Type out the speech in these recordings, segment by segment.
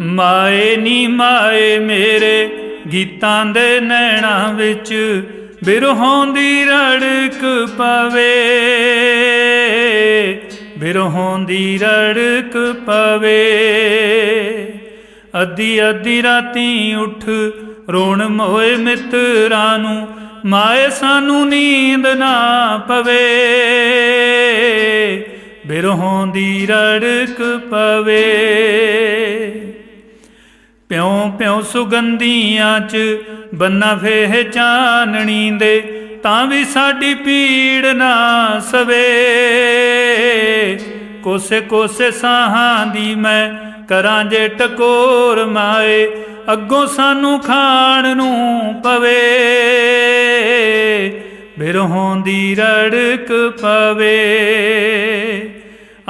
ਮਾਏ ਨੀ ਮਾਏ ਮੇਰੇ ਗੀਤਾਂ ਦੇ ਨੈਣਾਂ ਵਿੱਚ ਬਿਰਹੋਂ ਦੀ ਰੜਕ ਪਵੇ। ਬਿਰਹੋਂ ਦੀ ਰੜਕ ਪਵੇ। ਅੱਧੀ ਅੱਧੀ ਰਾਤੀ ਉੱਠ ਰੋਣ ਮੋਏ ਮਿੱਤਰਾਂ ਨੂੰ, ਮਾਏ ਸਾਨੂੰ ਨੀਂਦ ਨਾ ਪਵੇ। ਬਿਰਹੋਂ ਦੀ ਰੜਕ ਪਵੇ। ਪਿਉ ਪਿਉ ਸੁਗੰਧੀਆਂ ਚ ਬੰਨਾ ਫੇਹ ਚਾਨਣੀ ਦੇ, ਤਾਂ ਵੀ ਸਾਡੀ ਪੀੜ ਨਾ ਸਵੇ। ਕੋਸੇ ਕੋਸੇ ਸਾਹਾਂ ਦੀ ਮੈਂ ਕਰਾਂ ਜੇ ਟਕੋਰ ਮਾਏ, ਅੱਗੋਂ ਸਾਨੂੰ ਖਾਣ ਨੂੰ ਪਵੇ। ਬਿਰਹੋਂ ਦੀ ਰੜਕ ਪਵੇ।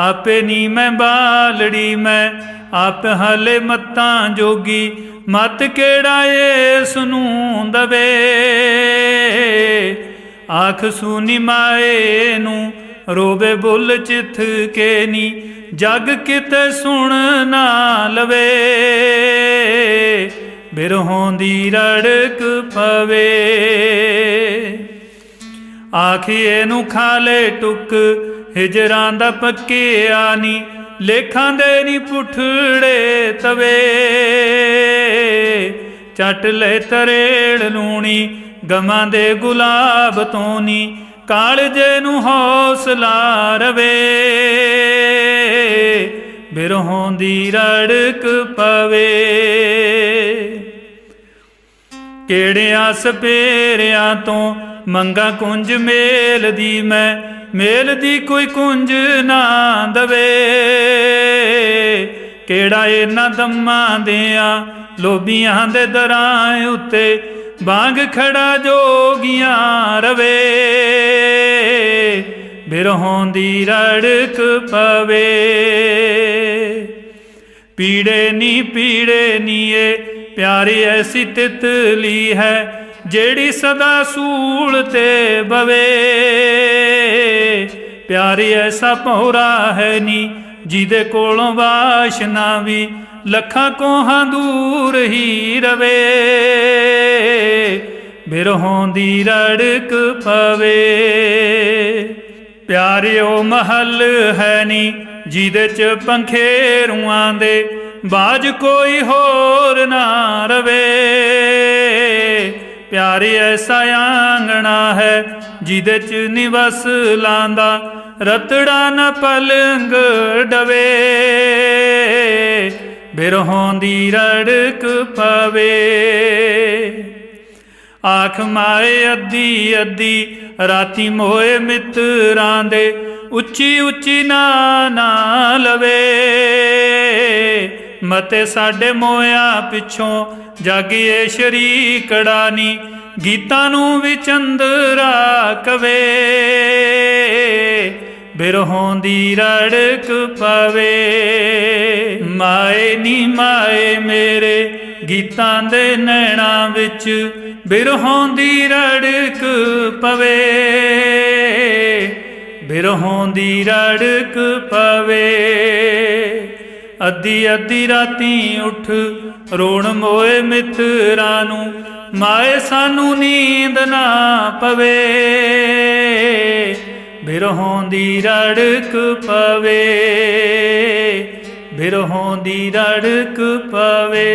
ਆਪੇ ਨੀ ਮੈਂ ਬਾਲੜੀ, ਮੈਂ ਆਪ ਹਲੇ ਮਤਾਂ ਜੋਗੀ। ਮਤ ਕਿਹੜਾ ਏਸ ਨੂੰ ਦਵੇ? ਆਖ ਸੁਨੀ ਮਾਏ ਨੂੰ ਰੋਵੇ ਬੁੱਲ ਚਿੱਥ ਕੇ ਨੀ, ਜਗ ਕਿਤੇ ਸੁਣ ਨਾ ਲਵੇ। ਬਿਰਹੋਂ ਦੀ ਰੜਕ ਪਵੇ। ਆਖੀਏ ਨੂੰ ਖਾਲੇ ਟੁੱਕ ਹਿਜਰਾਂ ਦਾ ਪੱਕਿਆ ਨੀ, ਲੇਖਾਂ ਦੇ ਨੀ ਪੁੱਠੜੇ ਤਵੇ। ਚਟ ਲੈ ਤਰੇੜ ਲੂਣੀ, ਗਮਾਂ ਦੇ ਗੁਲਾਬ ਤੋਂ ਨੀ, ਕਾਲਜੇ ਨੂੰ ਹੌਸਲਾ ਰਵੇ। ਬਿਰਹੋਂ ਦੀ ਰੜਕ ਪਵੇ। ਕਿਹੜਿਆਂ ਸਪੇਰਿਆਂ ਤੋਂ ਮੰਗਾ ਕੁੰਜ ਮੇਲ ਦੀ ਮੈਂ ਮੇਲ ਦੀ ਕੋਈ ਕੁੰਜ ਨਾ ਦਵੇ। ਕਿਹੜਾ ਇਹਨਾਂ ਦਮਾਂ ਦਿਆਂ ਲੋਬੀਆਂ ਦੇ ਦਰਾਂ ਉੱਤੇ ਬਾਗ ਖੜਾ ਜੋਗੀਆਂ ਰਵੇ। ਬਿਰਹੋਂ ਦੀ ਰੜਕ ਪਵੇ। ਪੀੜੇ ਨੀ ਪੀੜੇ ਨੀਏ, ਪਿਆਰੀ ਐਸੀ ਤਿਤਲੀ ਹੈ ਜਿਹੜੀ ਸਦਾ ਸੂਲ ਤੇ ਬਵੇ। ਪਿਆਰੀ ਐਸਾ ਪਹੁਰਾ ਹੈ ਨੀ, ਜਿਹਦੇ ਕੋਲੋਂ ਵਾਸ਼ਨਾ ਵੀ ਲੱਖਾਂ ਕੋਹਾਂ ਦੂਰ ਹੀ ਰਵੇ। ਬਿਰਹੋਂ ਦੀ ਰੜਕ ਪਵੇ। ਪਿਆਰਿਓ ਮਹਲ ਹੈ ਨੀ, ਜਿਹਦੇ ਚ ਪੰਖੇਰੂਆਂ ਦੇ ਬਾਜ ਕੋਈ ਹੋਰ ਨਾ ਰਵੇ। ਪਿਆਰੇ ਐਸਾ ਆਂਗਣਾ ਹੈ, ਜਿਹਦੇ ਚ ਨਿਵਸ ਲਾਂਦਾ, ਰਤੜਾ ਨ ਪਲੰਗ ਡਵੇ। ਬਿਰਹੋਂ ਦੀ ਰੜਕ ਪਵੇ। ਆਖ ਮਾਏ ਅੱਧੀ ਅੱਧੀ, ਰਾਤੀ ਮੋਏ ਮਿੱਤਰਾਂ ਦੇ, ਉੱਚੀ ਉੱਚੀ ਨਾ ਨਾ ਮਤੇ ਸਾਡੇ ਮੋਇਆ ਪਿੱਛੋਂ ਜਾਗੀਏ ਸ਼ਰੀਕੜਾ ਕੜਾਨੀ ਗੀਤਾਂ ਨੂੰ ਵੀ ਚੰਦਰਾ ਕਵੇ ਬਿਰਹੋਂ ਦੀ ਰੜਕ ਪਵੇ। ਮਾਏ ਨੀ ਮਾਏ ਮੇਰੇ ਗੀਤਾਂ ਦੇ ਨੈਣਾ ਵਿੱਚ, ਬਿਰਹੋਂ ਦੀ ਰੜਕ ਪਵੇ। ਬਿਰਹੋਂ ਦੀ ਰੜਕ ਪਵੇ। ਅੱਧੀ ਅੱਧੀ ਰਾਤੀ ਉੱਠ, ਰੋਣ ਮੋਏ ਮਿੱਤਰਾਂ ਨੂੰ, ਮਾਏ ਸਾਨੂੰ ਨੀਂਦ ਨਾ ਪਵੇ। ਬਿਰਹੋਂ ਦੀ ਰੜਕ ਪਵੇ, ਬਿਰਹੋਂ ਦੀ ਰੜਕ ਪਵੇ।